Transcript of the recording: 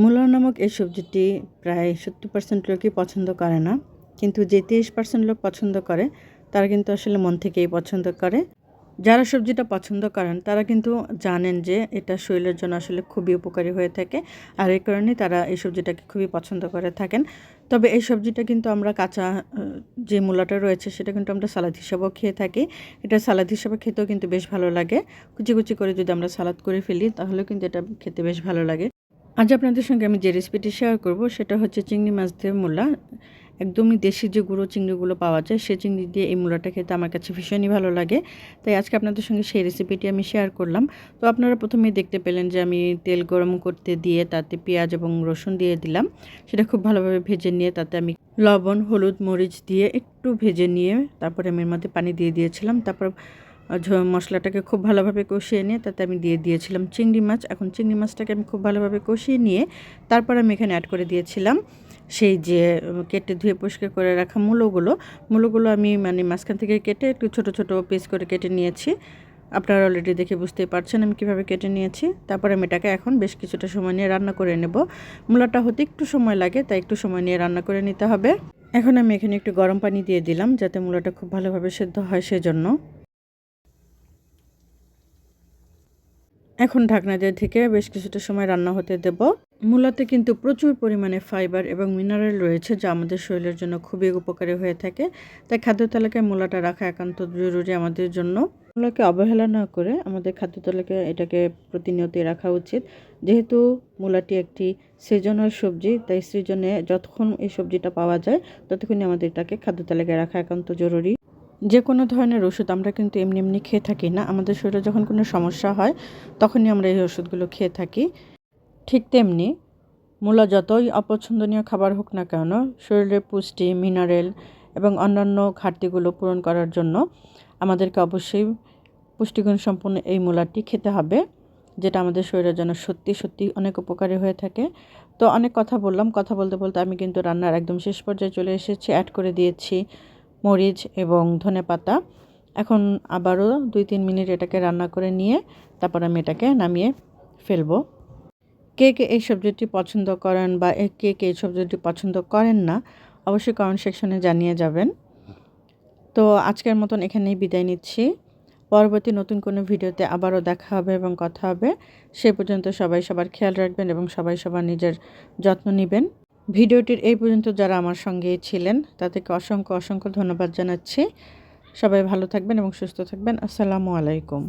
মূলা নামক এই সবজিটি প্রায় সত্তর পার্সেন্ট লোকই পছন্দ করে না। কিন্তু যে তিরিশ পার্সেন্ট লোক পছন্দ করে, তারা কিন্তু আসলে মন থেকেই পছন্দ করে। যারা সবজিটা পছন্দ করেন, তারা কিন্তু জানেন যে এটা শরীরের জন্য আসলে খুবই উপকারী হয়ে থাকে। আর এই কারণে তারা এই সবজিটাকে খুবই পছন্দ করে থাকেন। তবে এই সবজিটা কিন্তু আমরা কাঁচা যে মূলাটা রয়েছে, সেটা কিন্তু আমরা সালাদ হিসাবেও খেয়ে থাকি। এটা সালাদ হিসাবে খেতেও কিন্তু বেশ ভালো লাগে। কুচি কুচি করে যদি আমরা সালাদ করে ফেলি, তাহলেও কিন্তু এটা খেতে বেশ ভালো লাগে। আজ আপনাদের সঙ্গে আমি যে রেসিপিটি শেয়ার করব, সেটা হচ্ছে চিংড়ি মাছ দিয়ে মূলা। একদমই দেশি যে গুঁড়ো চিংড়িগুলো পাওয়া যায়, সে চিংড়ি দিয়ে এই মূলাটা খেতে আমার কাছে ভীষণই ভালো লাগে। তাই আজকে আপনাদের সঙ্গে সেই রেসিপিটি আমি শেয়ার করলাম। তো আপনারা প্রথমেই দেখতে পেলেন যে আমি তেল গরম করতে দিয়ে তাতে পেঁয়াজ এবং রসুন দিয়ে দিলাম। সেটা খুব ভালোভাবে ভেজে নিয়ে তাতে আমি লবণ, হলুদ, মরিচ দিয়ে একটু ভেজে নিয়ে তারপরে আমি এর মধ্যে পানি দিয়ে দিয়েছিলাম। তারপর মশলাটাকে খুব ভালোভাবে কষিয়ে নিয়ে তাতে আমি দিয়ে দিয়েছিলাম চিংড়ি মাছ। এখন চিংড়ি মাছটাকে আমি খুব ভালোভাবে কষিয়ে নিয়ে তারপর আমি এখানে অ্যাড করে দিয়েছিলাম সেই যে কেটে ধুয়ে পরিষ্কার করে রাখা মূলোগুলো। মূলোগুলো আমি মানে মাঝখান থেকে কেটে একটু ছোট ছোট পিস করে কেটে নিয়েছি। আপনারা অলরেডি দেখে বুঝতেই পারছেন আমি কীভাবে কেটে নিয়েছি। তারপরে আমি এটাকে এখন বেশ কিছুটা সময় নিয়ে রান্না করে নেব। মূলাটা হতে একটু সময় লাগে, তাই একটু সময় নিয়ে রান্না করে নিতে হবে। এখন আমি এখানে একটু গরম পানি দিয়ে দিলাম যাতে মূলাটা খুব ভালোভাবে সেদ্ধ হয় সেজন্য। এখন ঢাকনা দিয়ে থেকে বেশ কিছুটা সময় রান্না হতে দেব। মূলাতে কিন্তু প্রচুর পরিমাণে ফাইবার এবং মিনারেল রয়েছে, যা আমাদের শরীরের জন্য খুবই উপকারী হয়ে থাকে। তাই খাদ্য তালিকায় মূলাটা রাখা একান্ত জরুরি আমাদের জন্য। মূলাকে অবহেলা না করে আমাদের খাদ্য তালিকায় এটাকে প্রতিনিয়তই রাখা উচিত। যেহেতু মূলাটি একটি সিজনাল সবজি, তাই সিজনে যতক্ষণ এই সবজিটা পাওয়া যায়, ততক্ষণই আমাদের এটাকে খাদ্য তালিকায় রাখা একান্ত জরুরি। যে কোনো ধরনের ওষুধ আমরা কিন্তু এমনি এমনি খেয়ে থাকি না। আমাদের শরীরে যখন কোনো সমস্যা হয়, তখনই আমরা এই ওষুধগুলো খেয়ে থাকি। ঠিক তেমনি মূলা যতই অপছন্দনীয় খাবার হোক না কেন, শরীরের পুষ্টি মিনারেল এবং অন্যান্য ঘাটতিগুলো পূরণ করার জন্য আমাদেরকে অবশ্যই পুষ্টিগুণ সম্পন্ন এই মূলাটি খেতে হবে, যেটা আমাদের শরীরের জন্য সত্যি সত্যি অনেক উপকারী হয়ে থাকে। তো অনেক কথা বললাম। কথা বলতে বলতে আমি কিন্তু রান্নার একদম শেষ পর্যায়ে চলে এসেছি। অ্যাড করে দিয়েছি। মরিচ এবং ধনে পাতা। এখন আবারও দুই তিন মিনিট এটাকে রান্না করে নিয়ে তারপর আমি এটাকে নামিয়ে ফেলব। কে কে এই সবজিটি পছন্দ করেন বা কে কে এই সবজিটি পছন্দ করেন না, অবশ্যই কমেন্ট সেকশনে জানিয়ে যাবেন। তো আজকের মতন এখানেই বিদায় নিচ্ছি। পরবর্তী নতুন কোনো ভিডিওতে আবারও দেখা হবে এবং কথা হবে। সে পর্যন্ত সবাই সবার খেয়াল রাখবেন এবং সবাই সবার নিজের যত্ন নেবেন। ভিডিওটির এই পর্যন্ত যারা আমার সঙ্গে ছিলেন, তাদেরকে অসংখ্য অসংখ্য ধন্যবাদ জানাচ্ছি। সবাই ভালো থাকবেন এবং সুস্থ থাকবেন। আসসালামু আলাইকুম।